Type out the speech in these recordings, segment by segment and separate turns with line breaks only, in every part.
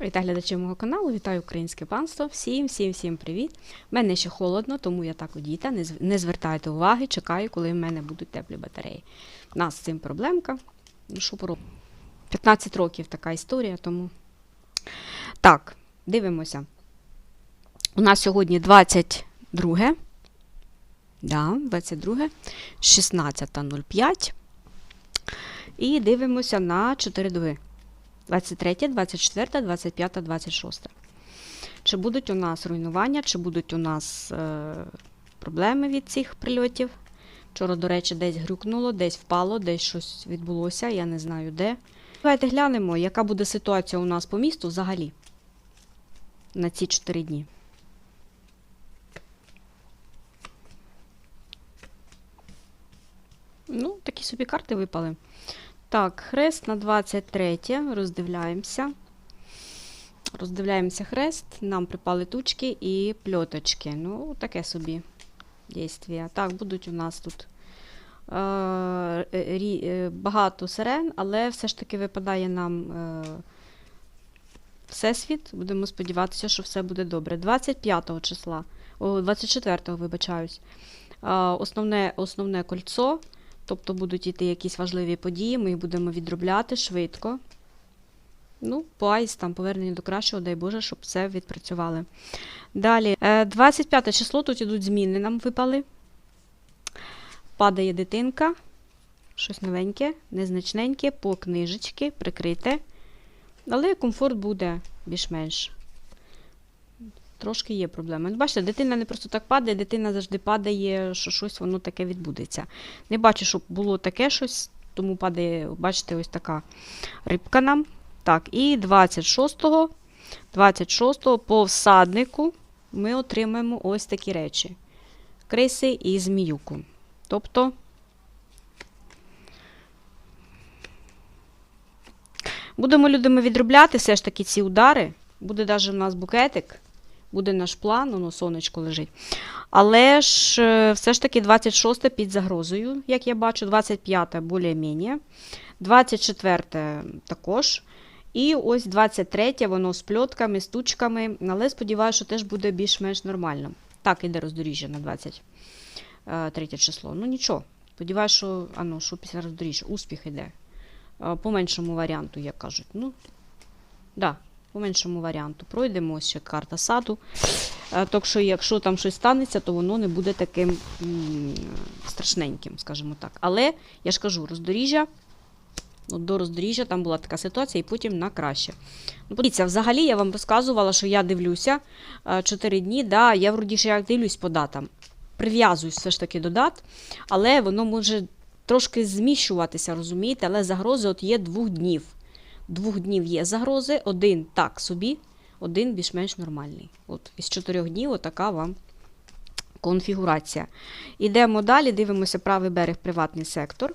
Вітаю глядачів мого каналу, вітаю українське панство. Всім, всім, всім привіт. В мене ще холодно, тому я так одіта. Не, зв- не звертайте уваги, чекаю, коли в мене будуть теплі батареї. У нас з цим проблемка. Ну, що поробити? 15 років така історія, тому. Так, дивимося. У нас сьогодні 22. Да, 22, 16.05. І дивимося на 4 доби. 23, 24, 25, 26. Чи будуть у нас руйнування, чи будуть у нас е, проблеми від цих прильотів? Вчора, до речі, десь грюкнуло, десь впало, десь щось відбулося, я не знаю де. Давайте глянемо, яка буде ситуація у нас по місту взагалі на ці 4 дні. Ну, такі собі карти випали. Так, хрест на 23. Роздивляємося. Роздивляємося хрест. Нам припали тучки і пльоточки. Ну, таке собі дійствія. Так, будуть у нас тут е, е, багато сирен, але все ж таки випадає нам е, всесвіт. Будемо сподіватися, що все буде добре. 25 числа, о, 24-го, вибачаюсь. Е, основне, основне кольцо. Тобто будуть йти якісь важливі події, ми їх будемо відробляти швидко. Ну, по там повернення до кращого, дай Боже, щоб все відпрацювали. Далі, е, 25 число, тут ідуть зміни, нам випали. Падає дитинка. Щось новеньке, незначненьке, по книжечки, прикрите. Але комфорт буде більш-менш. Трошки є проблеми. Ну, Бачите, дитина не просто так падає, дитина завжди падає, що щось воно таке відбудеться. Не бачу, щоб було таке щось, тому падає, бачите, ось така рибка нам. Так, і 26-го, 26-го по всаднику ми отримаємо ось такі речі: криси і зміюку. Тобто. Будемо людям відробляти все ж таки ці удари. Буде навіть у нас букетик, буде наш план, воно сонечко лежить. Але ж е, все ж таки 26 під загрозою, як я бачу, 25 більш-менш, 24 також. І ось 23 воно з пльотками, з тучками, але сподіваюся, що теж буде більш-менш нормально. Так, іде роздоріжжя на 23 число. Ну нічого. Сподіваюся, що, а ну, що після роздоріжжя, успіх іде. Е, По меншому варіанту, як кажуть. Ну, да, по меншому варіанту. Пройдемо ще карта саду. Е, Так що, якщо там щось станеться, то воно не буде таким страшненьким, скажімо так. Але я ж кажу, роздоріжжя. От до роздоріжжя там була така ситуація, і потім на краще. Ну, подивіться, взагалі я вам розказувала, що я дивлюся 4 дні. Да, я вроді ж як дивлюсь по датам. Прив'язуюсь все ж таки до дат, але воно може трошки зміщуватися, розумієте? Але загрози от є двох днів. Двох днів є загрози, один так собі, один більш-менш нормальний. От із чотирьох днів отака вам конфігурація. Ідемо далі, дивимося правий берег, приватний сектор.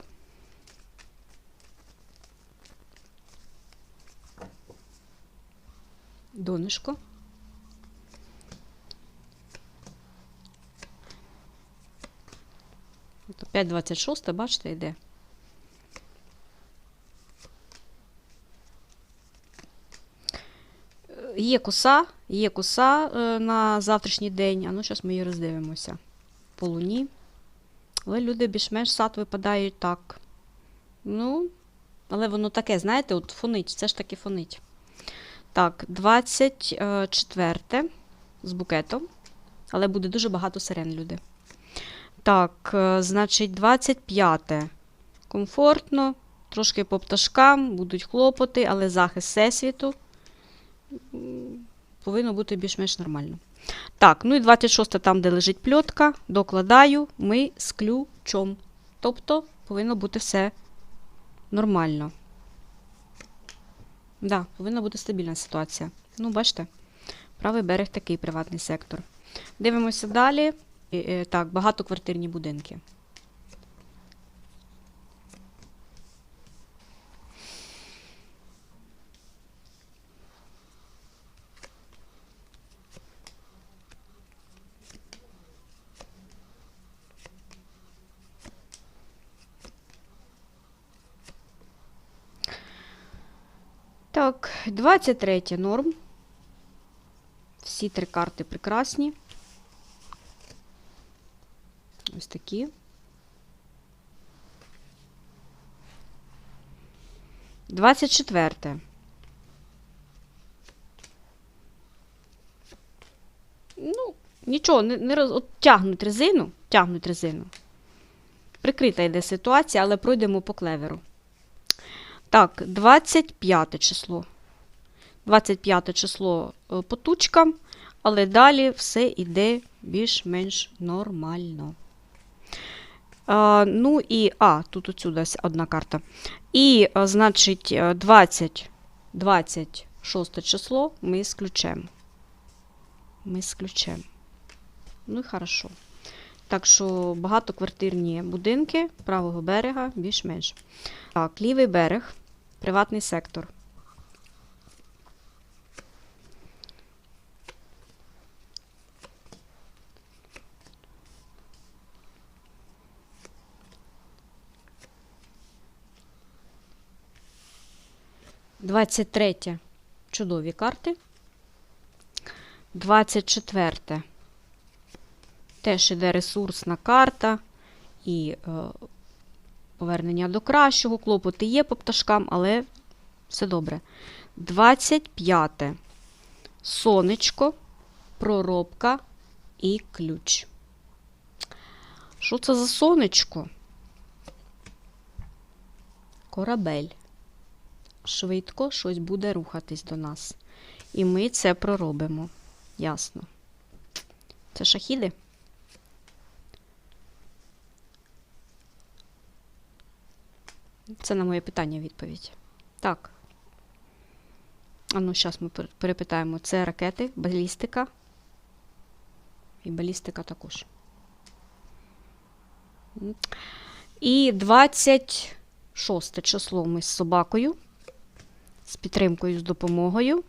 Донышко. От опять 26, бачите, йде. Є коса, є коса е, на завтрашній день, а ну зараз ми її роздивимося. По луні. Але люди більш-менш сад випадають так. Ну, але воно таке, знаєте, от фонить, це ж таки фонить. Так, 24 з букетом. Але буде дуже багато сирен, люди. Так, е, значить, 25. Комфортно, трошки по пташкам, будуть хлопоти, але захист всесвіту повинно бути більш-менш нормально. Так, ну і 26 там, де лежить пльотка, докладаю ми з ключом. Тобто повинно бути все нормально. Да, повинна бути стабільна ситуація. Ну, бачите, правий берег такий приватний сектор. Дивимося далі. Е, Так, багатоквартирні будинки. Так. Так, 23 норм. Всі три карти прекрасні. Ось такі. Двадцять четверте. Ну, нічого, не, не роз... От тягнуть резину, тягнуть резину. Прикрита йде ситуація, але пройдемо по клеверу. Так, 25 число. 25 число е, по тучкам, але далі все йде більш-менш нормально. А, ну і, а, тут отсюда одна карта. І, а, значить, е, 20, 26 число ми сключемо. Ми сключемо. Ну і хорошо. Так що багатоквартирні будинки правого берега більш-менш. Так, лівий берег, приватний сектор. Двадцять третє. Чудові карти. Двадцять четверте. Теж іде ресурсна карта і е, повернення до кращого. Клопоти є по пташкам, але все добре. 25. Сонечко, проробка і ключ. Що це за сонечко? Корабель. Швидко щось буде рухатись до нас. І ми це проробимо. Ясно. Це шахіди? Це на моє питання відповідь. Так. А ну, зараз ми перепитаємо. Це ракети, балістика. І балістика також. І 26 число ми з собакою. З підтримкою, з допомогою.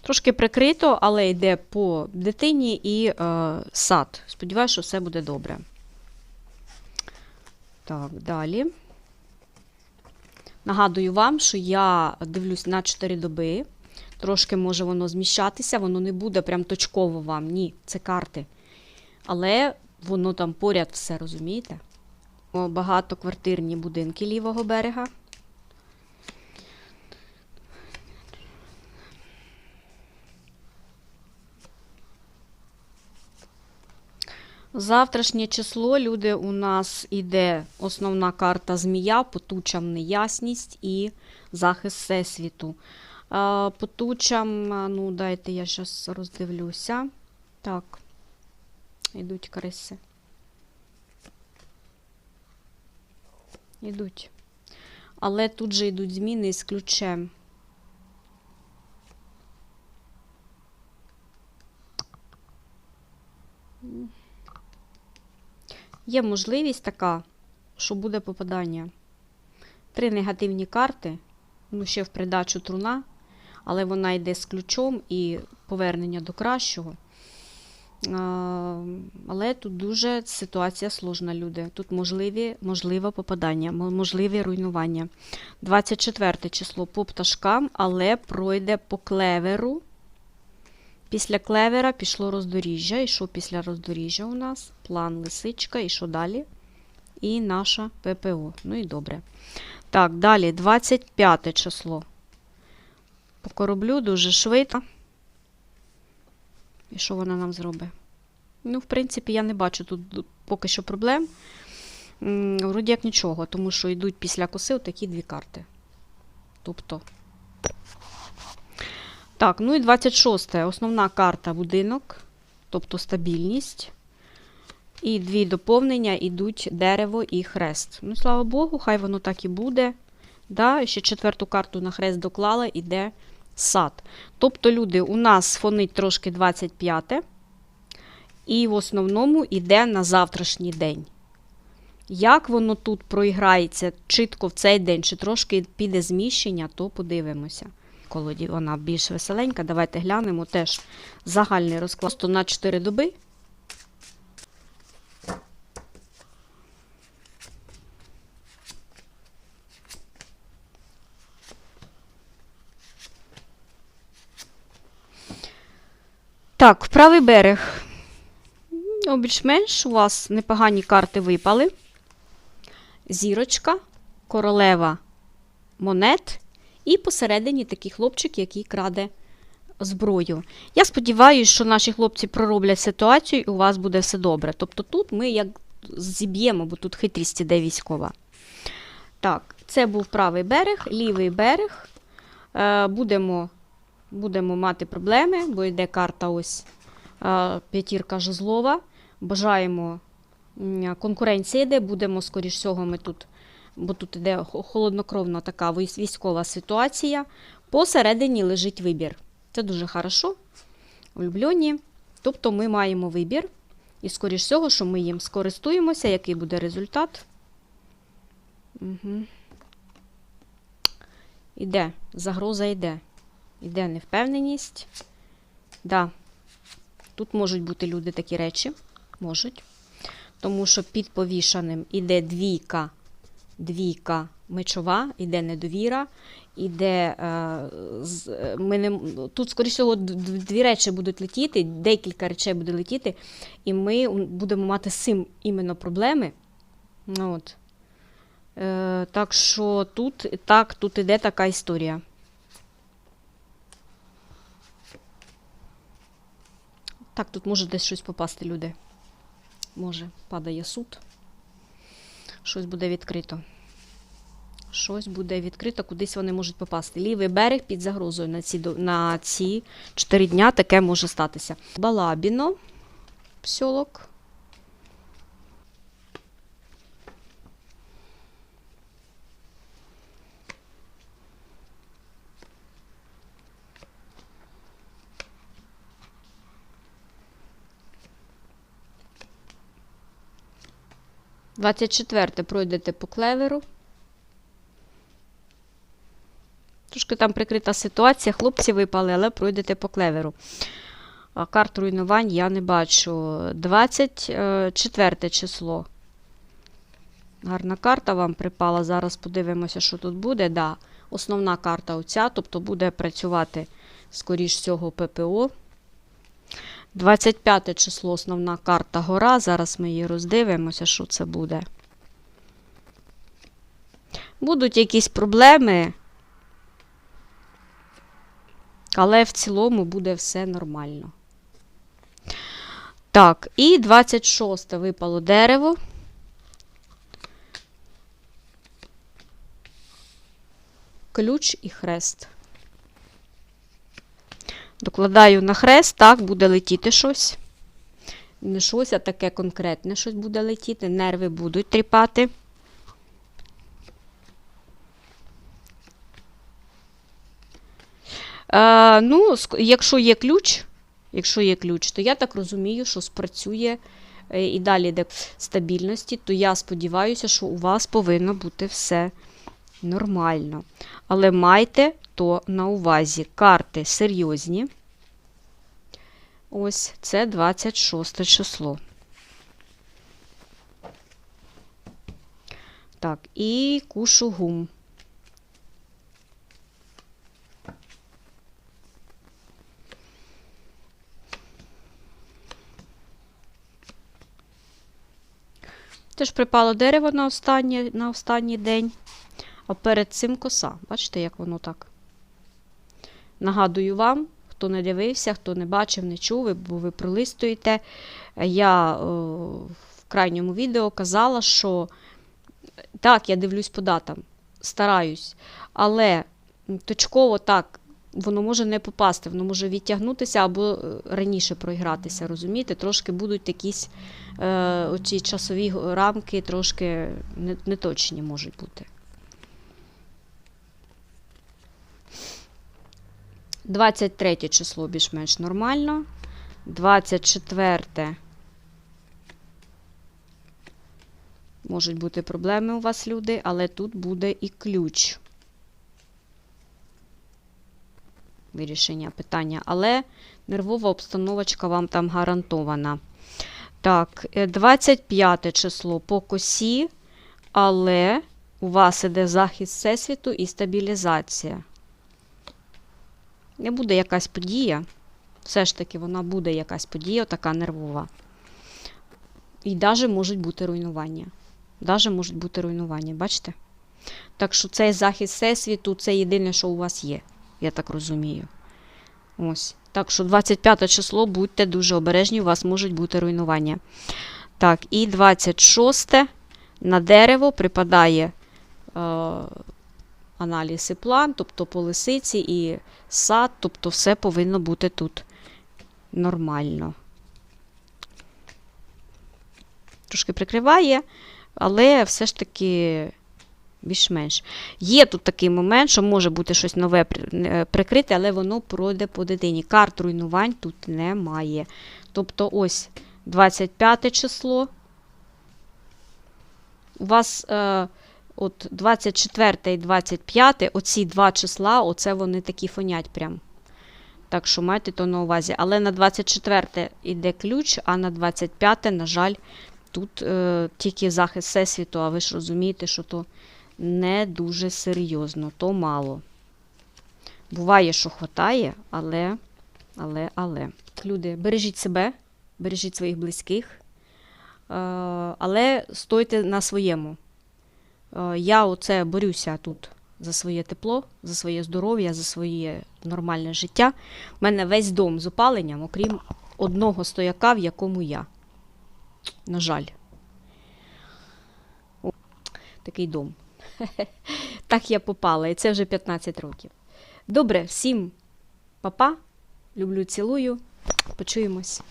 Трошки прикрито, але йде по дитині і е, сад. Сподіваюся, що все буде добре. Так, далі. Нагадую вам, що я дивлюсь на 4 доби. Трошки може воно зміщатися, воно не буде прям точково вам. Ні, це карти. Але воно там поряд все, розумієте? Багато Багатоквартирні будинки лівого берега. Завтрашнє число, люди, у нас іде основна карта змія, по тучам неясність і захист всесвіту. А, По тучам, а, ну, дайте я зараз роздивлюся. Так, йдуть криси. Йдуть. Але тут же йдуть зміни з ключем. Є можливість така, що буде попадання. Три негативні карти, ну ще в придачу труна, але вона йде з ключом і повернення до кращого. Але тут дуже ситуація сложна, люди. Тут можливі, можливе попадання, можливі руйнування. 24 число по пташкам, але пройде по клеверу. Після клевера пішло роздоріжжя. І що після роздоріжжя у нас? План лисичка, і що далі? І наша ППО. Ну і добре. Так, далі 25 число. По кораблю дуже швидко. І що вона нам зробить? Ну, в принципі, я не бачу тут поки що проблем. Вроді як нічого, тому що йдуть після коси такі дві карти. Тобто. Так, ну і 26. Основна карта будинок, тобто стабільність. І дві доповнення йдуть дерево і хрест. Ну, слава Богу, хай воно так і буде. Да, ще четверту карту на хрест доклала, іде сад. Тобто, люди, у нас фонить трошки 25, і в основному йде на завтрашній день. Як воно тут проіграється чітко в цей день, чи трошки піде зміщення, то подивимося колоді. Вона більш веселенька. Давайте глянемо теж загальний розклад Просто на 4 доби. Так, правий берег. Ну, більш-менш у вас непогані карти випали. Зірочка, королева монет і посередині такий хлопчик, який краде зброю. Я сподіваюся, що наші хлопці пророблять ситуацію і у вас буде все добре. Тобто тут ми як зіб'ємо, бо тут хитрість іде військова. Так, це був правий берег, лівий берег. Е, будемо, будемо мати проблеми, бо йде карта ось е, п'ятірка жезлова. Бажаємо м, конкуренція йде, будемо, скоріш всього, ми тут, бо тут йде холоднокровна така військова ситуація. Посередині лежить вибір. Це дуже хорошо. Улюблені. Тобто ми маємо вибір. І, скоріш всього, що ми їм скористуємося, який буде результат. Угу. Іде, загроза йде. Іде невпевненість. Да. Тут можуть бути люди такі речі. Можуть. Тому що під повішаним іде двійка, двійка мечова, іде недовіра, іде. Е, ми не, тут, скоріш всього, д- д- дві речі будуть летіти, декілька речей буде летіти, і ми будемо мати з цим іменно проблеми. От. Е, так що тут, так, тут іде така історія. Так, тут може десь щось попасти, люди. Може, падає суд. Щось буде відкрито. Щось буде відкрито, кудись вони можуть попасти. Лівий берег під загрозою на ці, на ці 4 дня таке може статися. Балабіно, псьолок. Двадцять четверте пройдете по клеверу. Трошки там прикрита ситуація, хлопці випали, але пройдете по клеверу. Карт руйнувань я не бачу. 24 число. Гарна карта вам припала. Зараз подивимося, що тут буде. Да, Основна карта оця, тобто буде працювати, скоріш всього, ППО. 25 число основна карта гора. Зараз ми її роздивимося, що це буде. Будуть якісь проблеми. Але в цілому буде все нормально. Так, і 26 випало дерево. Ключ і хрест. Докладаю на хрест, так, буде летіти щось. Не щось, а таке конкретне щось буде летіти. Нерви будуть тріпати. Е, ну, якщо є ключ, якщо є ключ, то я так розумію, що спрацює е, і далі йде стабільності, то я сподіваюся, що у вас повинно бути все нормально. Але майте то на увазі. Карти серйозні. Ось це 26 число. Так, і кушугум. Теж припало дерево на останній, на останній день, а перед цим коса. Бачите, як воно так? Нагадую вам, хто не дивився, хто не бачив, не чув, бо ви пролистуєте. Я е, в крайньому відео казала, що так, я дивлюсь по датам, стараюсь, але точково так, воно може не попасти, воно може відтягнутися або е, раніше проігратися, розумієте? Трошки будуть якісь е, оці часові рамки, трошки неточні можуть бути. 23 число більш-менш нормально. 24 можуть бути проблеми у вас, люди, але тут буде і ключ. Вирішення питання. Але нервова обстановочка вам там гарантована. Так, е, 25 число по косі, але у вас іде захист Всесвіту і стабілізація. Не буде якась подія. Все ж таки, вона буде якась подія, така нервова. І навіть можуть бути руйнування. Даже можуть бути руйнування, бачите? Так що цей захист всесвіту це єдине, що у вас є, я так розумію. Ось. Так що 25 число, будьте дуже обережні, у вас можуть бути руйнування. Так, і 26 на дерево припадає е, аналіз і план, тобто по лисиці і сад, тобто все повинно бути тут нормально. Трошки прикриває, але все ж таки більш-менш. Є тут такий момент, що може бути щось нове прикрите, але воно пройде по дитині. Карт руйнувань тут немає. Тобто ось 25 число. У вас е, от 24 і 25, оці два числа, оце вони такі фонять прям. Так що майте то на увазі. Але на 24 йде ключ, а на 25, на жаль, тут е, тільки захист всесвіту, а ви ж розумієте, що то не дуже серйозно, то мало. Буває, що хватає, але, але, але. Люди, бережіть себе, бережіть своїх близьких, е, але стойте на своєму. Е, Я оце борюся тут за своє тепло, за своє здоров'я, за своє нормальне життя. У мене весь дом з опаленням, окрім одного стояка, в якому я. На жаль. О, такий дом. Так я попала, і це вже 15 років. Добре, всім па-па. Люблю, цілую. Почуємось.